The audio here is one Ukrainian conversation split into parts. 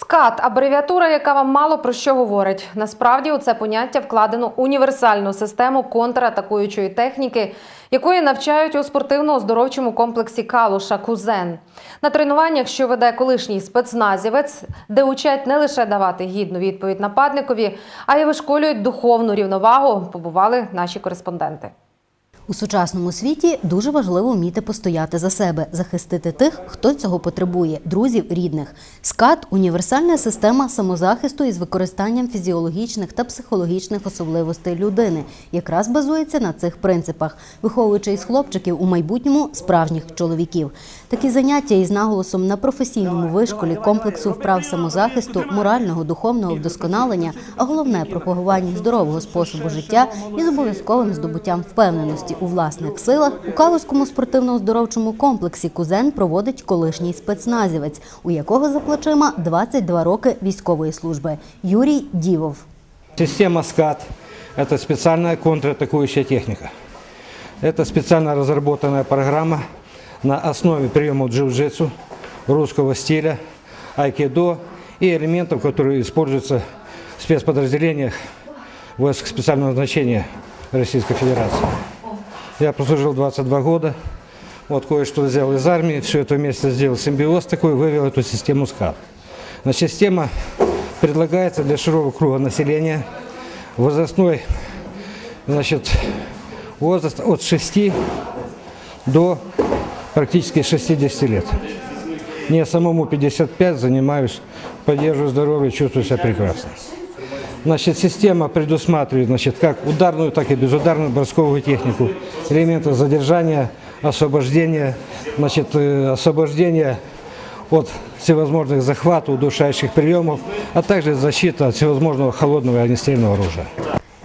СКАТ абревіатура, яка вам мало про що говорить. Насправді у це поняття вкладено універсальну систему контратакуючої техніки, якої навчають у спортивно-оздоровчому комплексі Калуша Кузен. На тренуваннях, що веде колишній спецназівець, де учать не лише давати гідну відповідь нападникові, а й вишколюють духовну рівновагу, побували наші кореспонденти. У сучасному світі дуже важливо вміти постояти за себе, захистити тих, хто цього потребує, друзів, рідних. СКАТ універсальна система самозахисту із використанням фізіологічних та психологічних особливостей людини, якраз базується на цих принципах, виховуючи із хлопчиків у майбутньому справжніх чоловіків. Такі заняття із наголосом на професійному вишколі комплексу вправ самозахисту, морального, духовного вдосконалення, а головне пропагування здорового способу життя із обов'язковим здобуттям впевненості у власних силах у Калузькому спортивно-оздоровчому комплексі Кузен проводить колишній спецназівець, у якого за плечима 22 роки військової служби. Юрій Дівов. Система СКАТ – это специальная контратакующая техника. Это специально разработанная программа на основе приемов джиу-джитсу, русского стиля, айкидо и элементов, которые используются в спецподразделениях войск специального назначения Российской Федерации. Я прослужил 22 года, вот кое-что взял из армии, все это вместе сделал симбиоз такой, вывел эту систему СКАТ. Значит, система предлагается для широкого круга населения. Возрастной значит, возраст от 6 до практически 60 лет. Мне самому 55, занимаюсь, поддерживаю здоровье, чувствую себя прекрасно. Значит, система предусматривает значит, как ударную, так и безударную бросковую технику, элементы задержания, освобождения, значит, э, освобождения от всевозможных захватов, удушающих приемов, а также защита от всевозможного холодного и огнестрельного оружия.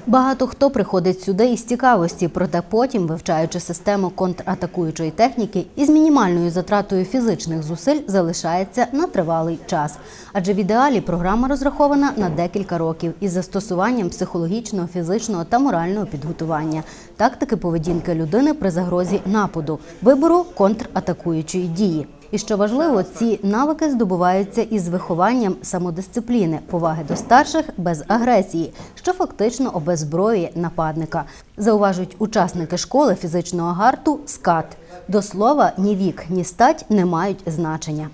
Багато хто приходить сюди із цікавості, проте потім, вивчаючи систему контратакуючої техніки, із мінімальною затратою фізичних зусиль залишається на тривалий час. Адже в ідеалі програма розрахована на декілька років із застосуванням психологічного, фізичного та морального підготування, тактики поведінки людини при загрозі нападу, вибору контратакуючої дії. І що важливо, ці навики здобуваються із вихованням самодисципліни, поваги до старших без агресії, що фактично обезброює нападника. Зауважують учасники школи фізичного гарту СКАТ. До слова, ні вік, ні стать не мають значення.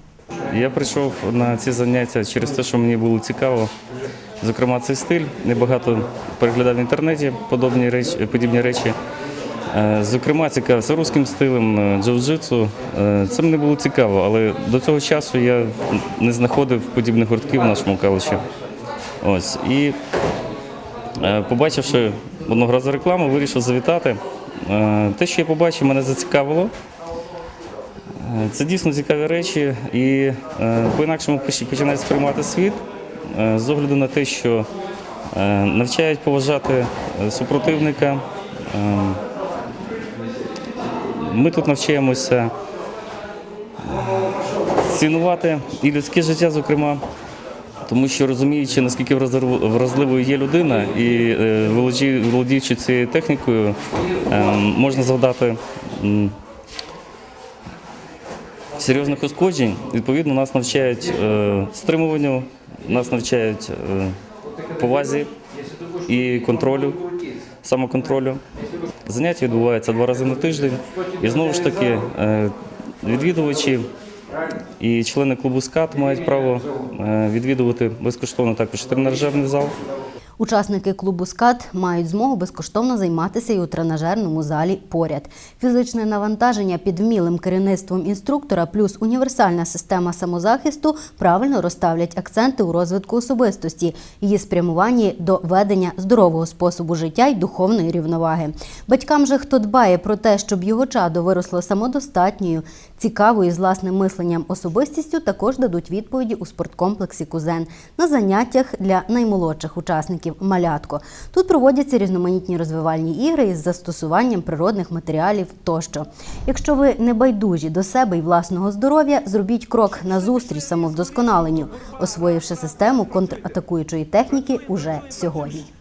Я прийшов на ці заняття через те, що мені було цікаво. Зокрема, цей стиль. Небагато переглядав в інтернеті подобні речі, подібні речі. Е, Зокрема, цікавився руським стилем е, джиу-джитсу. Е, Це мені було цікаво, але до цього часу я не знаходив подібних гуртків в нашому калуші. Ось. І побачивши одного разу рекламу, вирішив завітати. Те, що я побачив, мене зацікавило. Це дійсно цікаві речі, і по-інакшому поч- починають сприймати світ з огляду на те, що навчають поважати супротивника. Ми тут навчаємося цінувати і людське життя, зокрема, тому що розуміючи, наскільки вразливою є людина, і е, володіючи цією технікою, е, можна завдати. серйозних ушкоджень. Відповідно, нас навчають е, стримуванню, нас навчають е, повазі і контролю, самоконтролю. Заняття відбуваються два рази на тиждень. І знову ж таки, е, відвідувачі і члени клубу СКАТ мають право е, відвідувати безкоштовно також тренажерний зал. Учасники клубу СКАТ мають змогу безкоштовно займатися і у тренажерному залі поряд. Фізичне навантаження під вмілим керівництвом інструктора плюс універсальна система самозахисту правильно розставлять акценти у розвитку особистості, її спрямуванні до ведення здорового способу життя й духовної рівноваги. Батькам же, хто дбає про те, щоб його чадо виросло самодостатньою, цікавою з власним мисленням особистістю, також дадуть відповіді у спорткомплексі Кузен на заняттях для наймолодших учасників малятко. Тут проводяться різноманітні розвивальні ігри із застосуванням природних матеріалів тощо. Якщо ви не байдужі до себе і власного здоров'я, зробіть крок назустріч самовдосконаленню, освоївши систему контратакуючої техніки уже сьогодні.